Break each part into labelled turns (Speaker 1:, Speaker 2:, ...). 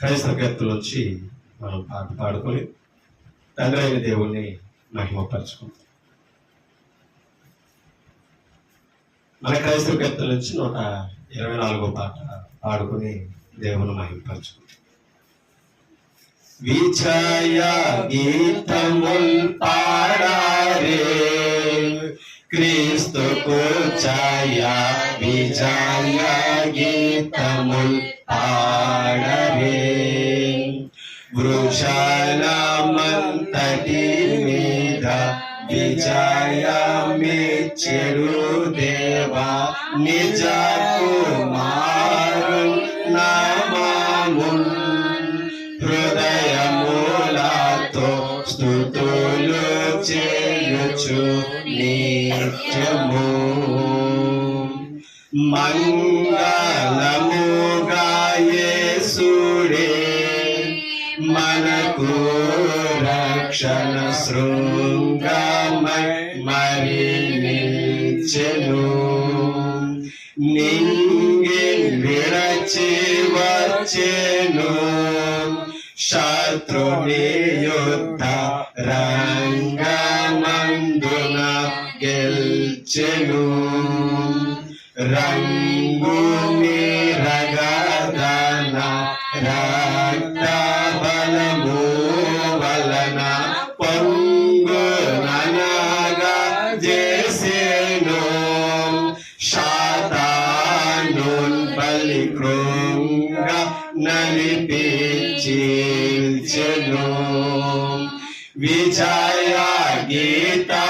Speaker 1: క్రైస్తవ కీర్తన వచ్చి మనం పాట పాడుకొని తండ్రి అయిన దేవుణ్ణి మహిమపరచుకుంటాం మన క్రైస్తవ కీర్తన నుంచి నూట ఇరవై నాలుగో పాట పాడుకొని దేవుని మహిమపరచుకుంటాం విజయ గీతముల్ పాడారే క్రీస్తుకు ఛాయా విజయ గీతముల్ పాడరే వృషాలమంతటి మీద విజయమిచ్చెడు దేవా నిజ కుమారు నామామున్ హృదయములతో స్థుతులు చేయుచు నిత్యము మంగళముగా యేసుడే మనకు రక్షణ శృంగమై మరి నిల్చెను నింగి విరచి వచ్చెను. శత్రుని యుద్ధ రంగా గెల్చెను రంగు రగదన రక్త బలము వలన పొంగు ననగా చేసేను. శాతాను బలి కృంగ నలిపి విజయ గీతా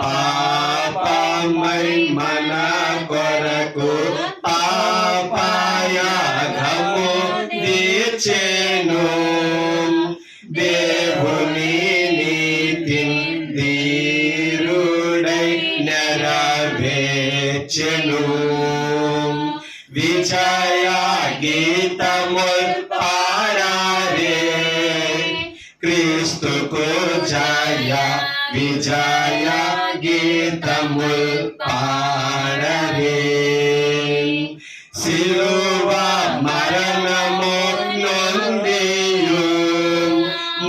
Speaker 1: పాపమై మన కొరకు పాపయాగము తీర్చెను దేవుని నీతి ధీరుడై నెరవేర్చెను విజయ గీతముల్ జయ విజయ గీతముల్ పాడరే శిలువ మరణము నొందియు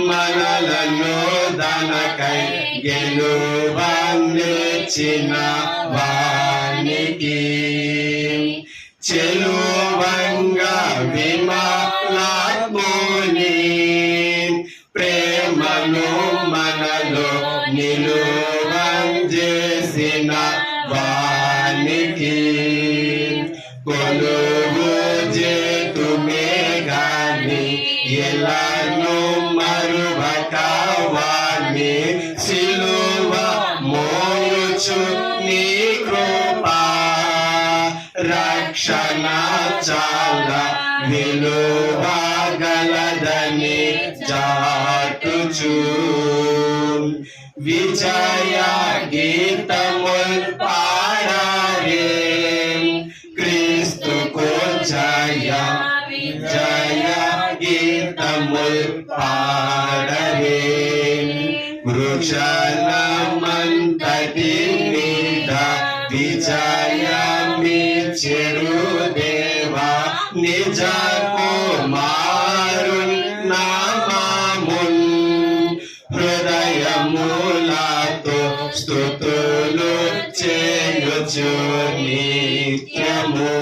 Speaker 1: మనలను దనకై గెలువన్నిచిన వానికి చెలువంగా విమలాత్ముని ప్రేమను మనలో నిలువంజేసిన వానికి కొలువు చేతుమే గాని ఎలాను మరువక వాణి సిలువ మోయుచు నీ కృప. రక్షణ చాల చాలా విలువగలదని చాటుచు విజయ గీతముల్ పాడారే క్రీస్తుకు జయ విజయ గీతముల్ పాడరే వృక్షణమంతటి మీద విజయమి చెడు దేవా నిజ కుమారున్ హృదయములతో స్థుతులు చేయుచు నిత్యము